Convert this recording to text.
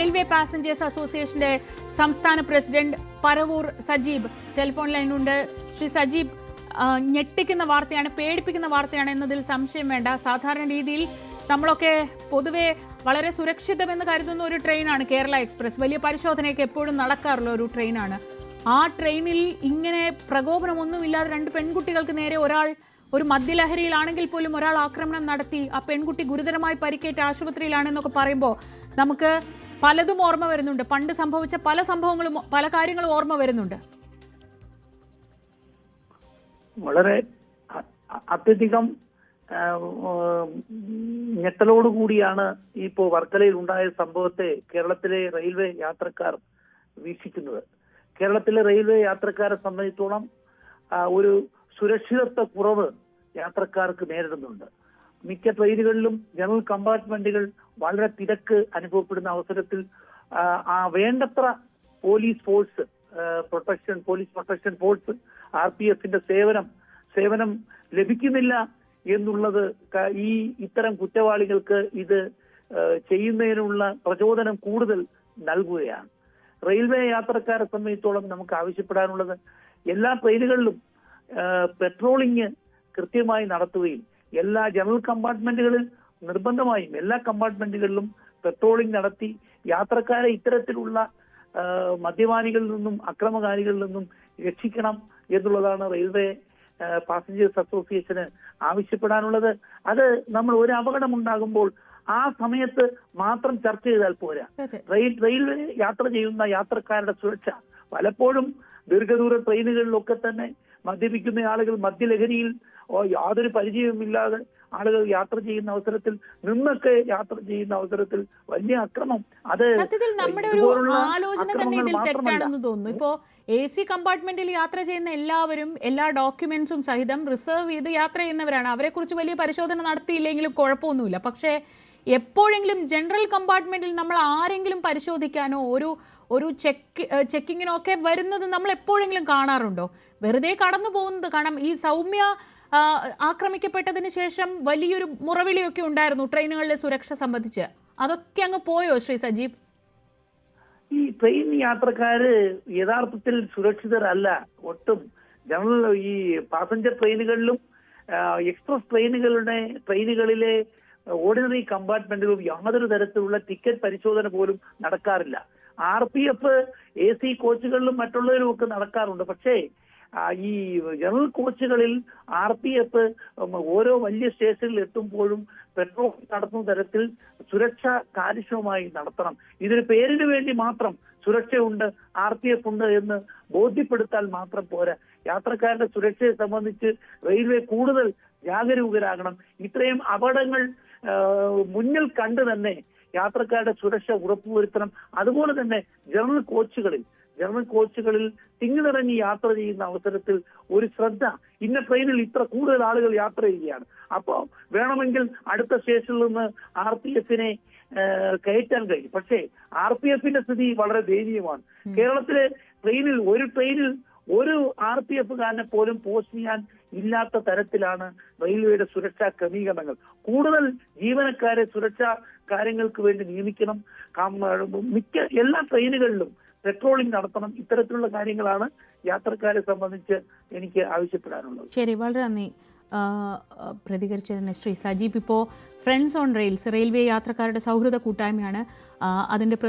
Railway passengers അസോസിയേഷന്റെ സംസ്ഥാന president Paravur Sajeeb. Telephone ലൈനുണ്ട്. ശ്രീ സജീബ് ഞെട്ടിക്കുന്ന വാർത്തയാണ് പേടിപ്പിക്കുന്ന വാർത്തയാണ് എന്നതിൽ സംശയം വേണ്ട. സാധാരണ രീതിയിൽ നമ്മളൊക്കെ പൊതുവെ വളരെ സുരക്ഷിതമെന്ന് കരുതുന്ന ഒരു ട്രെയിനാണ് കേരള എക്സ്പ്രസ്. വലിയ പരിശോധനയൊക്കെ എപ്പോഴും നടക്കാറുള്ള ഒരു ട്രെയിനാണ്. ആ ട്രെയിനിൽ ഇങ്ങനെ പ്രകോപനമൊന്നുമില്ലാതെ രണ്ട് പെൺകുട്ടികൾക്ക് നേരെ ഒരാൾ ഒരു മദ്യലഹരിയിലാണെങ്കിൽ പോലും ഒരാൾ ആക്രമണം നടത്തി ആ പെൺകുട്ടി ഗുരുതരമായി പരിക്കേറ്റ് ആശുപത്രിയിലാണെന്നൊക്കെ പറയുമ്പോൾ നമുക്ക് പലതും ഓർമ്മ വരുന്നുണ്ട്. പണ്ട് സംഭവിച്ച പല സംഭവങ്ങളും പല കാര്യങ്ങളും ഓർമ്മ വരുന്നുണ്ട്. വളരെ അത്യധികം ആ, കൂടിയാണ് ഞെട്ടലോടുകൂടിയാണ് ഇപ്പോ വർക്കലയിൽ ഉണ്ടായ സംഭവത്തെ കേരളത്തിലെ റെയിൽവേ യാത്രക്കാർ വീക്ഷിക്കുന്നത്. കേരളത്തിലെ റെയിൽവേ യാത്രക്കാരെ സംബന്ധിച്ചോളം ഒരു സുരക്ഷിതത്വ കുറവ് യാത്രക്കാർക്ക് നേരിടുന്നുണ്ട്. മിക്ക ട്രെയിനുകളിലും ജനറൽ കമ്പാർട്ട്മെന്റുകൾ വളരെ തിരക്ക് അനുഭവപ്പെടുന്ന അവസരത്തിൽ ആ, വേണ്ടത്ര police force protection police protection force R P എഫിന്റെ സേവനം സേവനം ലഭിക്കുന്നില്ല എന്നുള്ളത് ഈ ഇത്തരം കുറ്റവാളികൾക്ക് ഇത് ചെയ്യുന്നതിനുള്ള പ്രചോദനം കൂടുതൽ നൽകുകയാണ്. റെയിൽവേ യാത്രക്കാരെ സംബന്ധിച്ചോളം നമുക്ക് ആവശ്യപ്പെടാനുള്ളത് എല്ലാ ട്രെയിനുകളിലും ആ, പെട്രോളിംഗ് കൃത്യമായി നടത്തുകയും എല്ലാ ജനറൽ കമ്പാർട്ട്മെന്റുകളിൽ നിർബന്ധമായും എല്ലാ കമ്പാർട്ട്മെന്റുകളിലും പെട്രോളിംഗ് നടത്തി യാത്രക്കാരെ ഇത്തരത്തിലുള്ള മദ്യപാനികളിൽ നിന്നും അക്രമകാരികളിൽ നിന്നും രക്ഷിക്കണം എന്നുള്ളതാണ് റെയിൽവേ പാസഞ്ചേഴ്സ് അസോസിയേഷന് ആവശ്യപ്പെടാനുള്ളത്. അത് നമ്മൾ ഒരു അപകടം ഉണ്ടാകുമ്പോൾ ആ സമയത്ത് മാത്രം ചർച്ച ചെയ്താൽ പോരാ. റെയിൽ റെയിൽവേ യാത്ര ചെയ്യുന്ന യാത്രക്കാരുടെ സുരക്ഷ പലപ്പോഴും ദീർഘദൂര ട്രെയിനുകളിലൊക്കെ തന്നെ മദ്യപിക്കുന്ന ആളുകൾ മദ്യലഹരിയിൽ യാതൊരു പരിചയവുമില്ലാതെ ആളുകൾ യാത്ര ചെയ്യുന്ന അവസരത്തിൽ നിന്നൊക്കെ യാത്ര ചെയ്യുന്ന അവസരത്തിൽ വലിയ അക്രമം. അത് സത്യത്തിൽ നമ്മുടെ ഒരു ആലോചന തന്നെ ഇതിൽ. തെറ്റാണെന്ന് തോന്നുന്നു. ഇപ്പോ എ സി കമ്പാർട്ട്മെന്റിൽ യാത്ര ചെയ്യുന്ന എല്ലാവരും എല്ലാ ഡോക്യുമെന്റ്സും സഹിതം റിസർവ് ചെയ്ത് യാത്ര ചെയ്യുന്നവരാണ്. അവരെ കുറിച്ച് വലിയ പരിശോധന നടത്തിയില്ലെങ്കിലും കുഴപ്പമൊന്നുമില്ല. പക്ഷേ എപ്പോഴെങ്കിലും ജനറൽ കമ്പാർട്ട്മെന്റിൽ നമ്മൾ ആരെങ്കിലും പരിശോധിക്കാനോ ഒരു ഒരു ചെക്ക് ചെക്കിങ്ങിനോ ഒക്കെ വരുന്നത് നമ്മൾ എപ്പോഴെങ്കിലും കാണാറുണ്ടോ? വെറുതെ കടന്നു പോകുന്നത് കാരണം ഈ സൗമ്യ ആക്രമിക്കപ്പെട്ടതിന് ശേഷം വലിയൊരു മുറവിളിയൊക്കെ ഉണ്ടായിരുന്നു ട്രെയിനുകളിലെ സുരക്ഷ സംബന്ധിച്ച്. അതൊക്കെ അങ്ങ് പോയോ ശ്രീ സജീവ്? ഈ ട്രെയിൻ യാത്രക്കാര് യഥാർത്ഥത്തിൽ സുരക്ഷിതരല്ല. ഒട്ടും ജനറൽ ഈ പാസഞ്ചർ ട്രെയിനുകളിലും എക്സ്പ്രസ് ട്രെയിനുകളുടെ ട്രെയിനുകളിലെ ഓർഡിനറി കമ്പാർട്ട്മെന്റുകളും യാതൊരു തരത്തിലുള്ള ടിക്കറ്റ് പരിശോധന പോലും നടക്കാറില്ല. R P F A C കോച്ചുകളിലും മറ്റുള്ളവരും ഒക്കെ നടക്കാറുണ്ട്. പക്ഷേ ഈ ജനറൽ കോച്ചുകളിൽ ആർ പി എഫ് ഓരോ വലിയ സ്റ്റേഷനിൽ എത്തുമ്പോഴും പെട്രോൾ നടത്തുന്ന തരത്തിൽ സുരക്ഷ കാര്യക്ഷമമായി നടത്തണം. ഇതിന് പേരിന് വേണ്ടി മാത്രം സുരക്ഷയുണ്ട് ആർ പി എഫ് ഉണ്ട് എന്ന് ബോധ്യപ്പെടുത്താൻ മാത്രം പോരാ. യാത്രക്കാരുടെ സുരക്ഷയെ സംബന്ധിച്ച് റെയിൽവേ കൂടുതൽ ജാഗരൂകരാകണം. ഇത്രയും അപകടങ്ങൾ മുന്നിൽ കണ്ട് തന്നെ യാത്രക്കാരുടെ സുരക്ഷ ഉറപ്പുവരുത്തണം. അതുപോലെ തന്നെ ജനറൽ കോച്ചുകളിൽ ജനറൽ കോച്ചുകളിൽ തിങ്ങിനിറങ്ങി യാത്ര ചെയ്യുന്ന അവസരത്തിൽ ഒരു ശ്രദ്ധ. ഇന്ന ട്രെയിനിൽ ഇത്ര കൂടുതൽ ആളുകൾ യാത്ര ചെയ്യുകയാണ്. അപ്പോ വേണമെങ്കിൽ അടുത്ത സ്റ്റേഷനിൽ നിന്ന് ആർ പി എഫിനെ കയറ്റാൻ കഴിയും. പക്ഷേ ആർ പി എഫിന്റെ സ്ഥിതി വളരെ ദയനീയമാണ്. കേരളത്തിലെ ട്രെയിനിൽ ഒരു ട്രെയിനിൽ ഒരു ആർ പി എഫുകാരനെ പോലും പോസ്റ്റ് ചെയ്യാൻ ഇല്ലാത്ത തരത്തിലാണ് റെയിൽവേയുടെ സുരക്ഷാ ക്രമീകരണങ്ങൾ. കൂടുതൽ ജീവനക്കാരെ സുരക്ഷാ കാര്യങ്ങൾക്ക് വേണ്ടി നിയമിക്കണം. മിക്ക എല്ലാ ട്രെയിനുകളിലും പെട്രോളിംഗ് നടത്തണം. ഇത്തരത്തിലുള്ള കാര്യങ്ങളാണ് യാത്രക്കാരെ സംബന്ധിച്ച് എനിക്ക് ആവശ്യപ്പെടാനുള്ളത്. ശരി വളരെ നന്ദി. പ്രതികരിച്ചതിന് ശ്രീ സജീബ് ഇപ്പോൾ ഫ്രണ്ട്സ് ഓൺ റെയിൽസ് റെയിൽവേ യാത്രക്കാരുടെ സൗഹൃദ കൂട്ടായ്മയാണ് അതിന്റെ